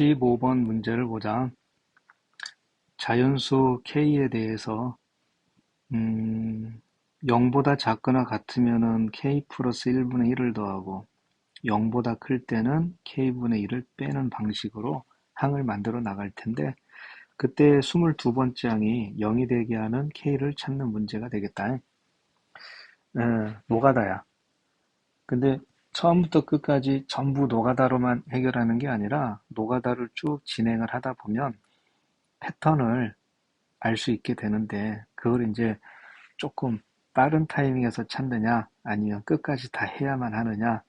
15번 문제를 보자. 자연수 k에 대해서 음, 0보다 작거나 같으면은 k 플러스 1분의 1을 더하고 0보다 클 때는 k분의 1을 빼는 방식으로 항을 만들어 나갈 텐데 그때 22번째 항이 0이 되게 하는 k를 찾는 문제가 되겠다. 에, 노가다야. 근데 처음부터 끝까지 전부 노가다로만 해결하는 게 아니라 노가다를 쭉 진행을 하다 보면 패턴을 알 수 있게 되는데 그걸 이제 조금 빠른 타이밍에서 찾느냐 아니면 끝까지 다 해야만 하느냐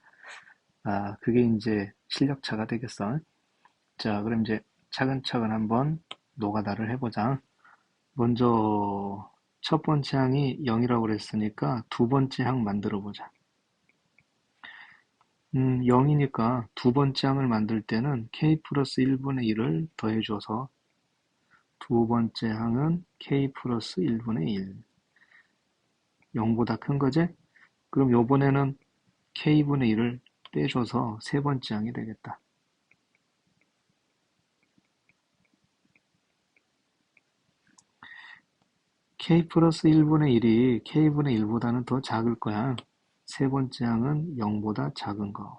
아 그게 이제 실력차가 되겠어. 자 그럼 이제 차근차근 한번 노가다를 해보자. 먼저 첫 번째 항이 0이라고 그랬으니까 두 번째 항 만들어 보자. 음, 0이니까 두 번째 항을 만들 때는 k 플러스 1분의 1을 더해 줘서 두 번째 항은 k 플러스 1분의 1 0보다 큰 거지? 그럼 요번에는 k분의 1을 빼줘서 세 번째 항이 되겠다. k 플러스 1분의 1이 k분의 1보다는 더 작을 거야. 세 번째 항은 0보다 작은 거.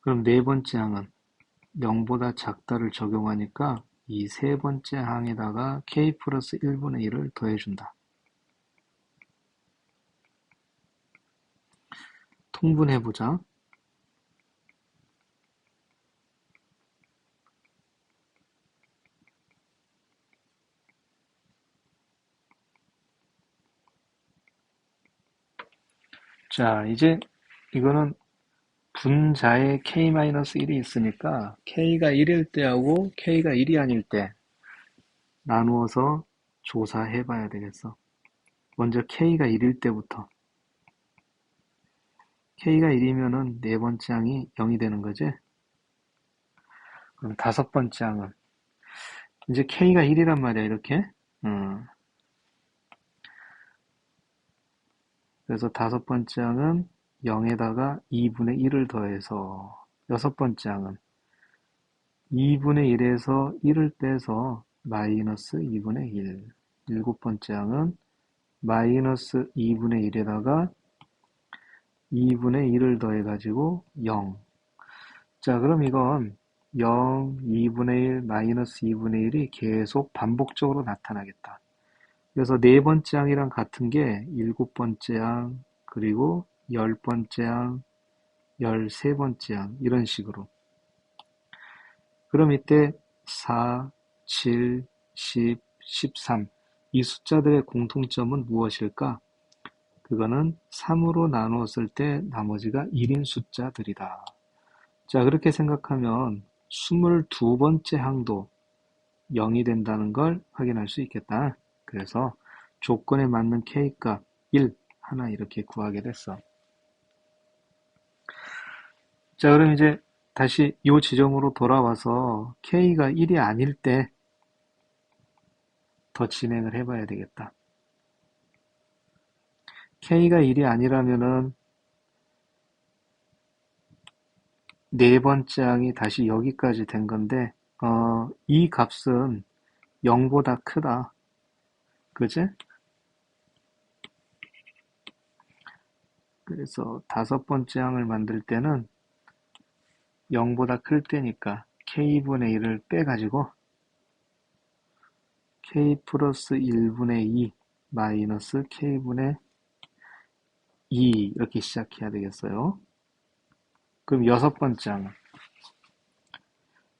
그럼 네 번째 항은 0보다 작다를 적용하니까 이 세 번째 항에다가 k 플러스 1분의 1을 더해준다. 통분해보자. 자, 이제 이거는 분자에 k-1이 있으니까 k가 1일 때하고 k가 1이 아닐 때 나누어서 조사해 봐야 되겠어. 먼저 k가 1일 때부터 k가 1이면은 네 번째 항이 0이 되는 거지? 그럼 다섯 번째 항은 이제 k가 1이란 말이야 이렇게 음. 그래서 다섯 번째 항은 0에다가 2분의 1을 더해서 여섯 번째 항은 2분의 1에서 1을 빼서 마이너스 2분의 1 일곱 번째 항은 마이너스 2분의 1에다가 2분의 1을 더해 가지고 0. 자, 그럼 이건 0, 2분의 1, 마이너스 2분의 1이 계속 반복적으로 나타나겠다. 그래서 네 번째 항이랑 같은 게 일곱 번째 항, 그리고 열 번째 항, 열세 번째 항, 이런 식으로. 그럼 이때 4, 7, 10, 13. 이 숫자들의 공통점은 무엇일까? 그거는 3으로 나누었을 때 나머지가 1인 숫자들이다. 자, 그렇게 생각하면 22번째 항도 0이 된다는 걸 확인할 수 있겠다. 그래서 조건에 맞는 K값 1 하나 이렇게 구하게 됐어. 자, 그럼 이제 다시 이 지점으로 돌아와서 K가 1이 아닐 때 더 진행을 해봐야 되겠다. K가 1이 아니라면은 네 번째 항이 다시 여기까지 된 건데 어, 이 값은 0보다 크다. 그지? 그래서 다섯 번째 항을 만들 때는 0보다 클 때니까 k분의 1을 빼가지고 k 플러스 1분의 2 마이너스 k분의 2 이렇게 시작해야 되겠어요. 그럼 여섯 번째 항은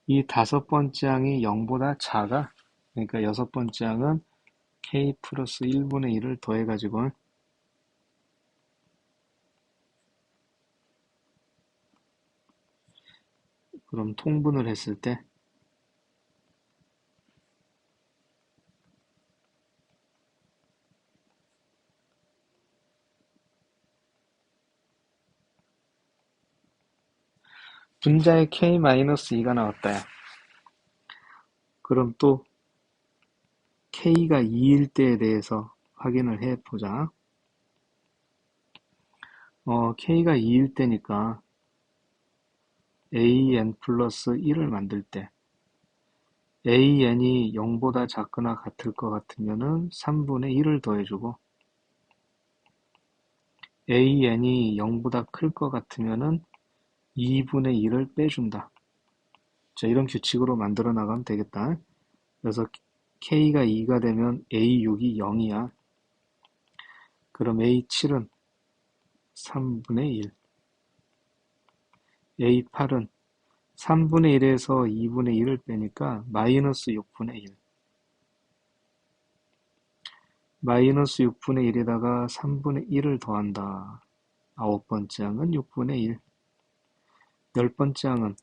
이 다섯 번째 항이 0보다 작아 그러니까 여섯 번째 항은 k 플러스 1분의 1을 더해가지고 그럼 통분을 했을 때 분자의 k-2가 나왔다. 그럼 또 k가 2일 때에 대해서 확인을 해 보자. 어, k가 2일 때니까 an 플러스 1을 만들 때 an이 0보다 작거나 같을 것 같으면은 3분의 1을 더해주고 an이 0보다 클 것 같으면은 2분의 1을 빼준다. 자, 이런 규칙으로 만들어 나가면 되겠다. 그래서 k가 2가 되면 a6이 0이야. 그럼 a7은 3분의 1. a8은 3분의 1에서 2분의 1을 빼니까 마이너스 6분의 1. 마이너스 6분의 1에다가 3분의 1을 더한다. 아홉 번째 항은 6분의 1. 열 번째 항은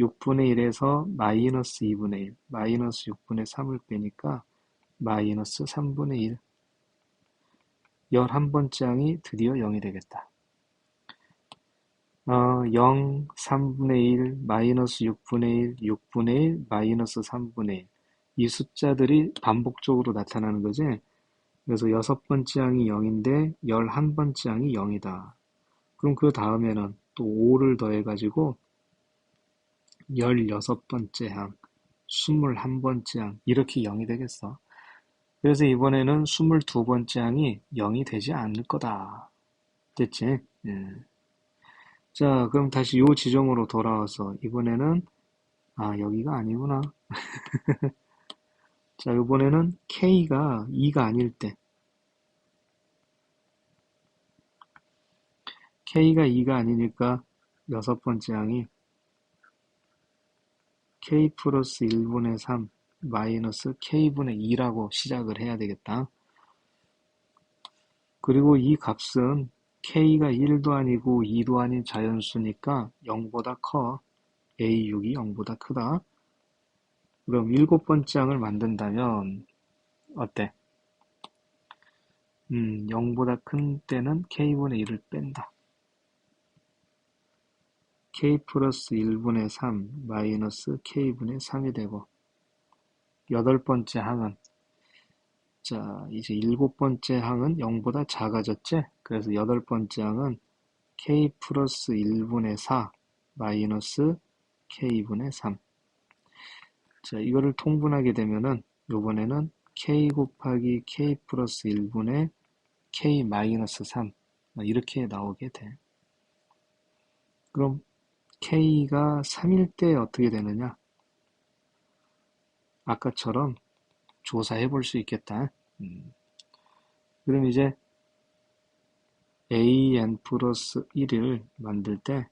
6분의 1에서 마이너스 2분의 1, 마이너스 6분의 3을 빼니까 마이너스 3분의 1. 열한 번째 항이 드디어 0이 되겠다. 어, 0, 3분의 1, 마이너스 6분의 1, 6분의 1, 마이너스 3분의 1. 이 숫자들이 반복적으로 나타나는 거지. 그래서 여섯 번째 항이 0인데 열한 번째 항이 0이다. 그럼 그 다음에는 또 5를 더해가지고 열여섯 번째 항, 스물한 번째 항 이렇게 0이 되겠어. 그래서 이번에는 스물두 번째 항이 0이 되지 않을 거다. 됐지? 예. 자, 그럼 다시 요 지점으로 돌아와서 이번에는 아, 여기가 아니구나. 자, 이번에는 K가 2가 아닐 때 K가 2가 아니니까 여섯 번째 항이 K 플러스 1분의 3 마이너스 K분의 2라고 시작을 해야 되겠다. 그리고 이 값은 K가 1도 아니고 2도 아닌 자연수니까 0보다 커. A6이 0보다 크다. 그럼 일곱 번째 항을 만든다면 어때? 음, 0보다 큰 때는 K분의 1을 뺀다. K 플러스 1분의 3 마이너스 k분의 3이 되고 여덟 번째 항은 자 이제 일곱 번째 항은 0보다 작아졌지? 그래서 여덟 번째 항은 k 플러스 1분의 4 마이너스 k분의 3 자, 이거를 통분하게 되면은 요번에는 k 곱하기 k 플러스 1분의 k 마이너스 3 이렇게 나오게 돼. 그럼 k가 3일 때 어떻게 되느냐? 아까처럼 조사해 볼 수 있겠다. 음. 그럼 이제 an 플러스 1을 만들 때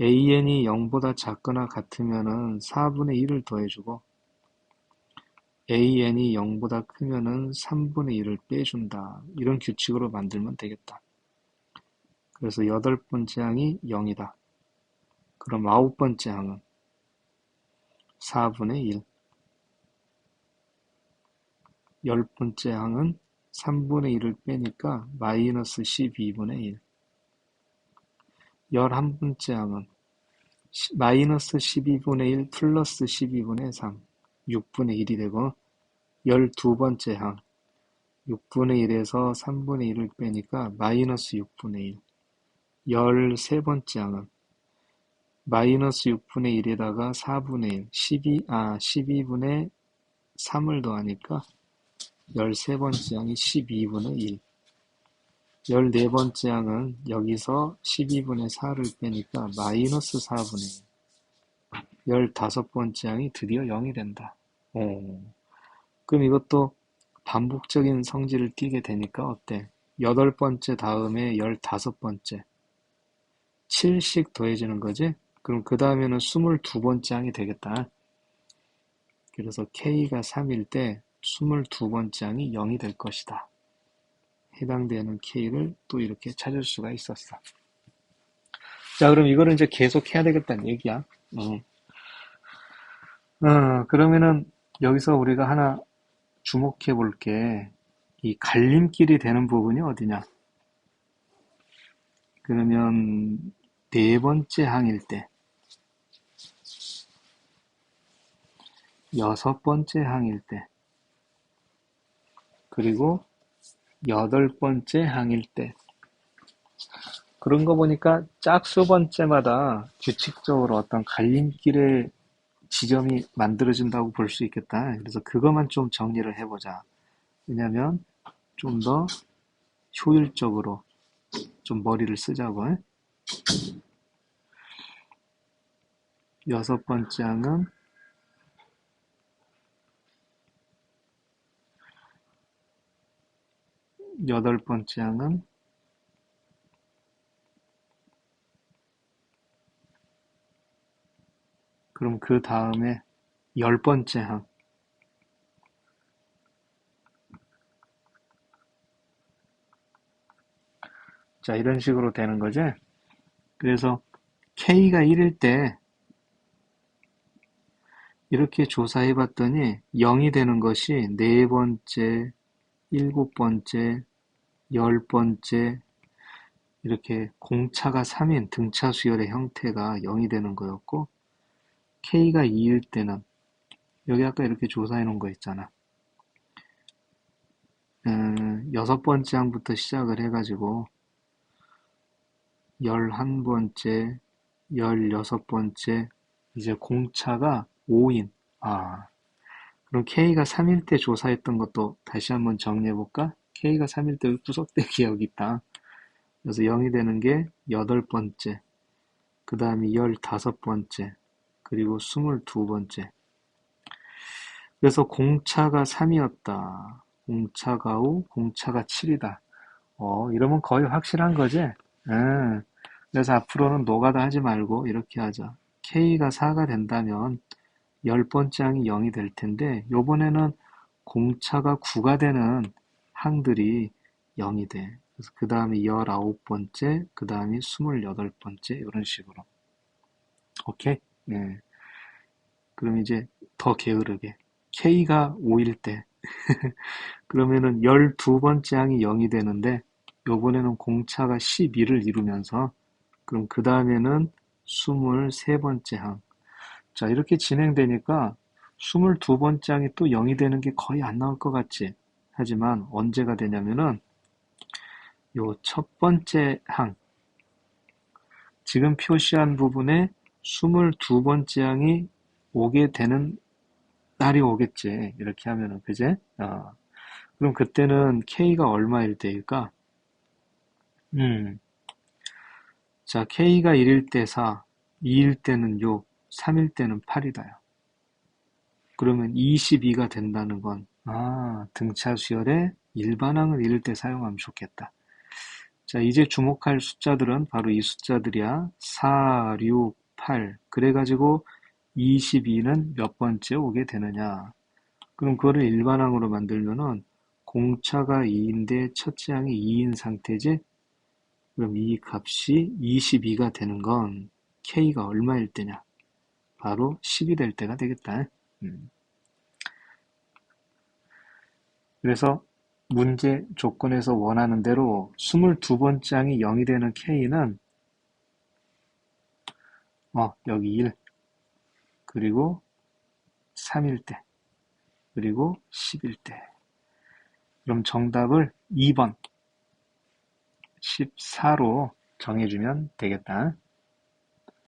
an이 0보다 작거나 같으면은 4분의 1을 더해주고 an이 0보다 크면은 3분의 1을 빼준다. 이런 규칙으로 만들면 되겠다. 그래서 여덟 번째 항이 0이다. 그럼 아홉 번째 항은 4분의 1. 열 번째 항은 3분의 1을 빼니까 마이너스 12분의 1. 열한 번째 항은 마이너스 12분의 1 플러스 12분의 3. 6분의 1이 되고 열두 번째 항 6분의 1에서 3분의 1을 빼니까 마이너스 6분의 1. 열세 번째 항은 마이너스 6분의 1에다가 4분의 1, 12, 아, 12분의 3을 더하니까 열세 번째 항이 12분의 1. 열네 번째 항은 여기서 12분의 4를 빼니까 마이너스 4분의 1. 열다섯 번째 항이 드디어 0이 된다. 오. 그럼 이것도 반복적인 성질을 띠게 되니까 어때? 여덟 번째 다음에 열다섯 번째. 7씩 더해지는 거지? 그럼 그 다음에는 22번째 항이 되겠다. 그래서 K가 3일 때 22번째 항이 0이 될 것이다. 해당되는 K를 또 이렇게 찾을 수가 있었어. 자, 그럼 이거를 이제 계속 해야 되겠다는 얘기야. 어. 어, 그러면은 여기서 우리가 하나 주목해 볼 게. 이 갈림길이 되는 부분이 어디냐? 그러면 네 번째 항일 때, 여섯 번째 항일 때, 그리고 여덟 번째 항일 때, 그런 거 보니까 짝수 번째마다 규칙적으로 어떤 갈림길의 지점이 만들어진다고 볼 수 있겠다. 그래서 그것만 좀 정리를 해보자. 왜냐면 좀더 효율적으로 좀 머리를 쓰자고. 여섯 번째 항은 여덟 번째 항은 그럼 그 다음에 열 번째 항 자, 이런 식으로 되는 거지. 그래서 K가 1일 때 이렇게 조사해 봤더니 0이 되는 것이 네 번째, 일곱 번째, 열 번째 이렇게 공차가 3인 등차 수열의 형태가 0이 되는 거였고 K가 2일 때는 여기 아까 이렇게 조사해 놓은 거 있잖아. 음, 여섯 번째 항부터 시작을 해가지고 열한 번째, 열여섯 번째 이제 공차가 5인. 아, 그럼 K가 3일 때 조사했던 것도 다시 한번 정리해볼까? K가 3일 때 구석대 기억이 있다. 그래서 0이 되는 게 여덟 번째, 그 다음에 열다섯 번째, 그리고 스물두 번째. 그래서 공차가 3이었다. 공차가 5, 공차가 7이다. 어, 이러면 거의 확실한 거지? 응. 그래서 앞으로는 노가다 하지 말고 이렇게 하자. K가 4가 된다면 열 번째 항이 0이 될 텐데 요번에는 공차가 9가 되는 항들이 0이 돼. 그래서 그 다음에 19번째, 그 다음에 28번째 이런 식으로. 오케이? 네. 그럼 이제 더 게으르게. K가 5일 때. 그러면은 12번째 항이 0이 되는데 요번에는 공차가 12를 이루면서 그럼 그 다음에는 23번째 항. 자, 이렇게 진행되니까 22번째 항이 또 0이 되는 게 거의 안 나올 것 같지? 하지만 언제가 되냐면은 요 첫 번째 항. 지금 표시한 부분에 22번째 항이 오게 되는 날이 오겠지. 이렇게 하면은, 그제? 어. 그럼 그때는 K가 얼마일 때일까? 음. 자, K가 1일 때 4, 2일 때는 6, 3일 때는 8이다요. 그러면 22가 된다는 건, 아, 등차 수열에 일반항을 이럴 때 사용하면 좋겠다. 자, 이제 주목할 숫자들은 바로 이 숫자들이야. 4, 6, 8. 그래가지고 22는 몇 번째 오게 되느냐. 그럼 그거를 일반항으로 만들면은 공차가 2인데 첫째 항이 2인 상태지? 그럼 이 값이 22가 되는 건 K가 얼마일 때냐? 바로 10이 될 때가 되겠다. 음. 그래서 문제 조건에서 원하는 대로 22번째 항이 0이 되는 K는 어, 여기 1 그리고 3일 때 그리고 10일 때 그럼 정답을 2번 14로 정해주면 되겠다.